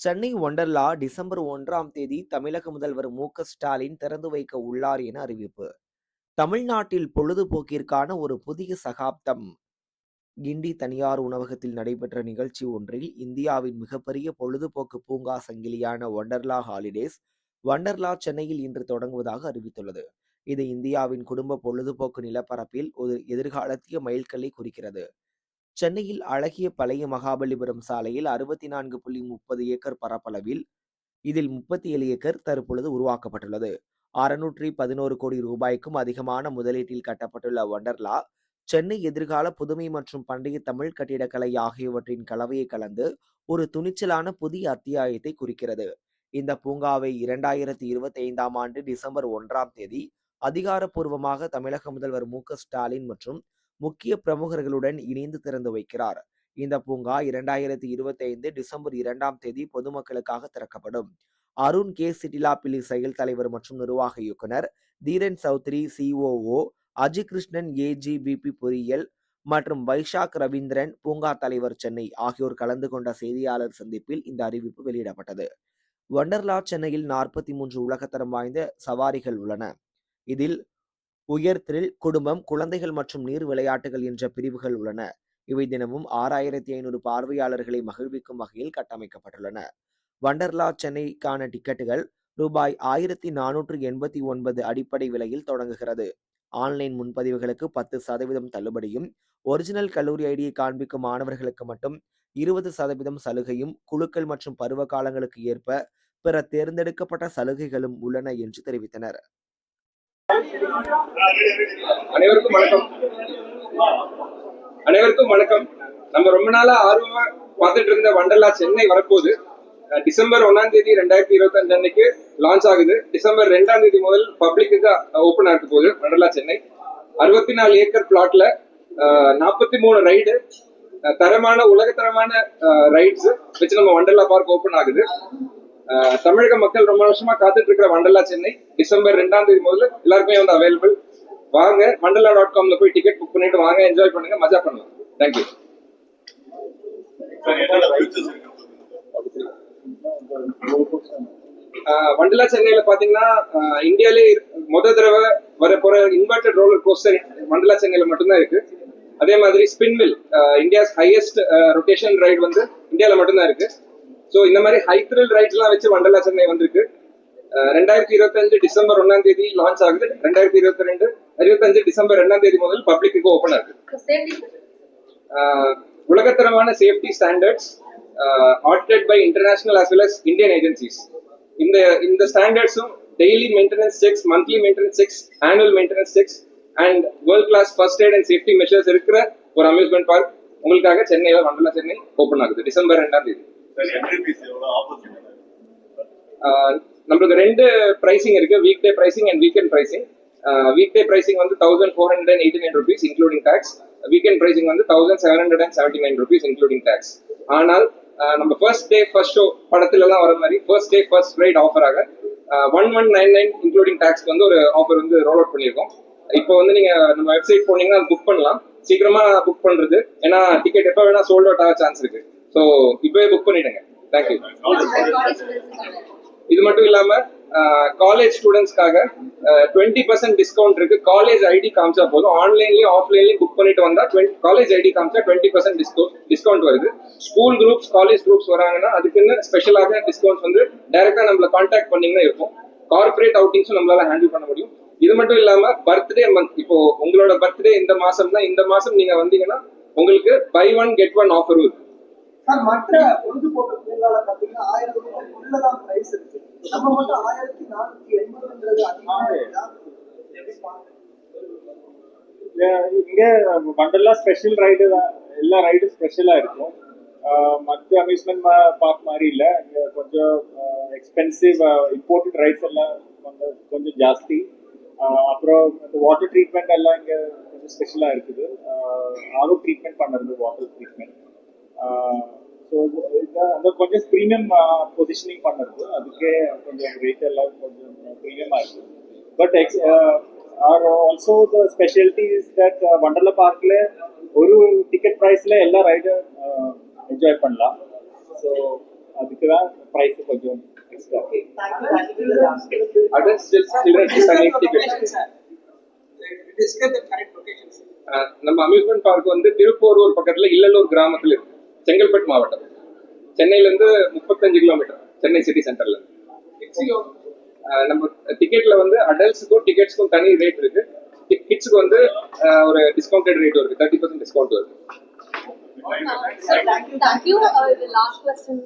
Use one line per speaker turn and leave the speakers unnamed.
Chennai Wonderla December ஒன்றாம் தேதி தமிழக முதல்வர் மு. க. ஸ்டாலின் திறந்து வைக்க உள்ளார் என அறிவிப்பு. தமிழ்நாட்டில் பொழுதுபோக்கிற்கான ஒரு புதிய சகாப்தம். கிண்டி தனியார் உணவகத்தில் நடைபெற்ற நிகழ்ச்சி ஒன்றில் இந்தியாவின் மிகப்பெரிய பொழுதுபோக்கு பூங்கா சங்கிலியான ஒண்டர்லா ஹாலிடேஸ் வண்டர்லா சென்னையில் இன்று தொடங்குவதாக அறிவித்துள்ளது. இது இந்தியாவின் குடும்ப பொழுதுபோக்கு நிலப்பரப்பில் ஒரு எதிர்காலத்திய மைல்கல்லை குறிக்கிறது. சென்னையில் அழகிய பழைய மகாபலிபுரம் சாலையில் அறுபத்தி நான்கு புள்ளி முப்பது ஏக்கர் பரப்பளவில் இதில் முப்பத்தி ஏழு ஏக்கர் தற்பொழுது உருவாக்கப்பட்டுள்ளது. அறுநூற்றி பதினோரு கோடி ரூபாய்க்கும் அதிகமான முதலீட்டில் கட்டப்பட்டுள்ள ஒண்டர்லா சென்னை எதிர்கால புதுமை மற்றும் பண்டைய தமிழ் கட்டிடக்கலை ஆகியவற்றின் கலவையை கலந்து ஒரு துணிச்சலான புதிய அத்தியாயத்தை குறிக்கிறது. இந்த பூங்காவை இரண்டாயிரத்தி இருபத்தி ஐந்தாம் ஆண்டு டிசம்பர் ஒன்றாம் தேதி அதிகாரப்பூர்வமாக தமிழக முதல்வர் மு ஸ்டாலின் மற்றும் முக்கிய பிரமுகர்களுடன் இணைந்து திறந்து வைக்கிறார். இந்த பூங்கா இரண்டாயிரத்தி இருபத்தி ஐந்து டிசம்பர் இரண்டாம் தேதி பொதுமக்களுக்காக திறக்கப்படும். அருண் கே. சிட்டிலா பிலி செயல் தலைவர் மற்றும் நிர்வாக இயக்குனர் தீரன் சௌத்ரி சிஓஓ அஜி கிருஷ்ணன் ஏஜிபிபி பொறியியல் மற்றும் வைஷாக் ரவீந்திரன் பூங்கா தலைவர் சென்னை ஆகியோர் கலந்து கொண்ட செய்தியாளர் சந்திப்பில் இந்த அறிவிப்பு வெளியிடப்பட்டது. வண்டர்லா சென்னையில் நாற்பத்தி மூன்று உலகத்தரம் வாய்ந்த சவாரிகள் உள்ளன. இதில் உயர்திரில் குடும்பம் குழந்தைகள் மற்றும் நீர் விளையாட்டுகள் என்ற பிரிவுகள் உள்ளன. இவை தினமும் ஆறாயிரத்தி ஐநூறு பார்வையாளர்களை மகிழ்விக்கும் வகையில் கட்டமைக்கப்பட்டுள்ளன. வண்டர்லா சென்னைக்கான டிக்கெட்டுகள் ரூபாய் ஆயிரத்தி நானூற்று எண்பத்தி ஒன்பது அடிப்படை விலையில் தொடங்குகிறது. ஆன்லைன் முன்பதிவுகளுக்கு பத்து சதவீதம் தள்ளுபடியும் ஒரிஜினல் கல்லூரி ஐடியை காண்பிக்கும் மாணவர்களுக்கு மட்டும் இருபது சதவீதம் சலுகையும் குழுக்கள் மற்றும் பருவ காலங்களுக்கு ஏற்ப பிற தேர்ந்தெடுக்கப்பட்ட சலுகைகளும் உள்ளன என்று தெரிவித்தனர்.
அனைவருக்கும் வணக்கம். அனைவருக்கும் வணக்கம். நம்ம ரொம்ப நாளா ஆர்வமா பார்த்துட்டு இருந்த வண்டர்லா சென்னை வரப்போகுது. டிசம்பர் ஒன்னாம் தேதி ரெண்டாயிரத்தி இருபத்தி அஞ்சு அன்னைக்கு லான்ச் ஆகுது. டிசம்பர் ரெண்டாம் தேதி முதல் பப்ளிக்கு ஓபன் ஆக போகுது வண்டர்லா சென்னை. அறுபத்தி நாலு ஏக்கர் பிளாட்ல நாற்பத்தி மூணு ரைடு தரமான உலகத்தரமான ரைட்ஸ் வச்சு நம்ம வண்டர்லா பார்க் ஓபன் ஆகுது. தமிழக மக்கள் ரொம்ப வருஷமா காத்துட்டு இருக்கிற வண்டர்லா சென்னை டிசம்பர் ரெண்டாம் தேதி முதல்ல எல்லாருக்குமே வந்து அவைலபிள் வாங்க வண்டர்லா டாட் காம்ல போய் டிக்கெட் புக் பண்ணிட்டு வாங்க என்ஜாய் பண்ணுங்க மஜா பண்ணலாம். தேங்க்யூ வண்டலா சென்னையில பாத்தீங்கன்னா இந்தியாலே முத தடவை வர போற இன்வெர்டட் ரோலர் கோஸ்டர் வண்டலா சென்னையில மட்டும்தான் இருக்கு. அதே மாதிரி spin wheel India's highest rotation ride வந்து இந்தியால மட்டும்தான் இருக்கு. ஸோ இந்த மாதிரி ஹை த்ரில் ரைட்ஸ் எல்லாம் வச்சு வண்டலா சென்னை வந்திருக்கு. ரெண்டாயிரத்தி இருபத்தஞ்சு டிசம்பர் ஒன்னாம் தேதி லான்ச் ஆகுது. ரெண்டாயிரத்தி இருபத்தி ரெண்டு இருபத்தஞ்சு டிசம்பர் ரெண்டாம் தேதி முதல் பப்ளிக்கு ஓப்பன் ஆகுது. உலகத்தரமான safety standards audited by international as well as Indian agencies இந்த இந்த ஸ்டாண்டர்ட்ஸும் daily maintenance checks monthly maintenance checks annual maintenance checks and world class first aid and safety measures இருக்கிற ஒரு அம்யூஸ்மெண்ட் பார்க் உங்களுக்காக சென்னையில வண்டலா சென்னை ஓப்பன் ஆகுது. December ரெண்டாம் தேதி. நம்மளுக்கு ரெண்டு பிரைசிங் இருக்கு. Weekday pricing and weekend pricing weekday pricing வந்து thousand four hundred and eighty nine rupees including tax weekend pricing வந்து thousand seven hundred and seventy nine rupees including tax ஆனால் நம்ம ஃபர்ஸ்ட் டே ஃபர்ஸ்ட் ஷோ படத்துல எல்லாம் வர மாதிரி first day first ride ஆஃபராக one one nine nine including டேக்ஸ்க்கு வந்து ஒரு offer வந்து ரோல் அவுட் பண்ணியிருக்கோம் இப்போ வந்து நீங்க நம்ம வெப்சைட் போனீங்கன்னா புக் பண்ணலாம். சீக்கிரமா புக் பண்றது. ஏன்னா டிக்கெட் எப்போ வேணா சோல்ட் அவுட் ஆக சான்ஸ் இருக்கு. ஸோ இப்பவே புக் பண்ணிடுங்க. தேங்க்யூ இது மட்டும் இல்லாம காலேஜ் ஸ்டூடெண்ட்ஸ்க்காக டுவெண்ட்டி பர்சன்ட் டிஸ்கவுண்ட் இருக்கு. காலேஜ் ஐடி காமிச்சா போதும். ஆன்லைன்லயும் ஆஃப்லைன்லயும் புக் பண்ணிட்டு வந்தா காலேஜ் ஐடி காமிச்சா டுவெண்ட்டி பர்சன்ட் டிஸ்கவுண்ட் டிஸ்கவுண்ட் வருது. ஸ்கூல் குரூப்ஸ் காலேஜ் குரூப்ஸ் வராங்கன்னா அதுக்குன்னு ஸ்பெஷலாக டிஸ்கவுண்ட்ஸ் வந்து டைரக்டா நம்மள கான்டாக்ட் பண்ணீங்கன்னா இருக்கும். கார்பரேட் அவுட்டிங்ஸும் நம்மளால ஹேண்டில் பண்ண முடியும். இது மட்டும் இல்லாம பர்த்டே மந்த் இப்போ உங்களோட பர்த்டே இந்த மாசம் தான் இந்த மாசம் நீங்க வந்தீங்கன்னா உங்களுக்கு buy one get one offer இருக்கு.
சார் மற்ற பொழுதுபோக்கு தொழிலாளர் பாத்தீங்கன்னா ஆயிரம் ரூபாய் உள்ளதான் பிரைஸ் இருக்கு நம்ம மட்டும் ஆயிரத்தி நானூத்தி எண்பதுன்றது அதிகமா
இங்க வண்டர்லா ஸ்பெஷல் ரைடு தான். எல்லா ரைடும் ஸ்பெஷலா இருக்கும். மற்ற அம்யூஸ்மெண்ட் பார்க் மாதிரி இல்லை. இங்கே கொஞ்சம் எக்ஸ்பென்சிவ் இம்போர்ட்டட் ரைட்ஸ் எல்லாம் கொஞ்சம் கொஞ்சம் ஜாஸ்தி. அப்புறம் இந்த வாட்டர் ட்ரீட்மெண்ட் எல்லாம் இங்கே கொஞ்சம் ஸ்பெஷலாக இருக்குது. ஆரோ ட்ரீட்மெண்ட் பண்ணுறது வாட்டர் ட்ரீட்மெண்ட் கொஞ்சம் ப்ரீமியம் பொசிஷனிங் பண்ணுறது அதுக்கே கொஞ்சம் ரேட் எல்லாம் கொஞ்சம் ப்ரீமியமாக இருக்குது but X R also the speciality is that Wonderla பார்க்கில் ஒரு டிக்கெட் ப்ரைஸில் எல்லா ரைடும் என்ஜாய் பண்ணலாம். ஸோ அதுக்கு தான் ப்ரைஸ் கொஞ்சம் எக்ஸ்ட்ரா
children தனி டிக்கெட் நம்ம அம்யூஸ்மெண்ட் பார்க் வந்து திருப்போரூர் பக்கத்துல இல்லலூர் கிராமத்துல இருக்கு. செங்கல்பட்டு மாவட்டம். சென்னையில இருந்து முப்பத்தஞ்சு கிலோமீட்டர். சென்னை சிட்டி சென்டர்ல நம்ம டிக்கெட்ல வந்து அடல்ட்ஸுக்கும் டிக்கெட்ஸ்க்கும் தனி ரேட் இருக்கு. கிட்ஸுக்கு வந்து ஒரு டிஸ்கவுண்டட் ரேட் வருது. தேர்ட்டி பர்சன்ட் டிஸ்கவுண்ட் வருது.
Sir, thank you. Uh, the last question.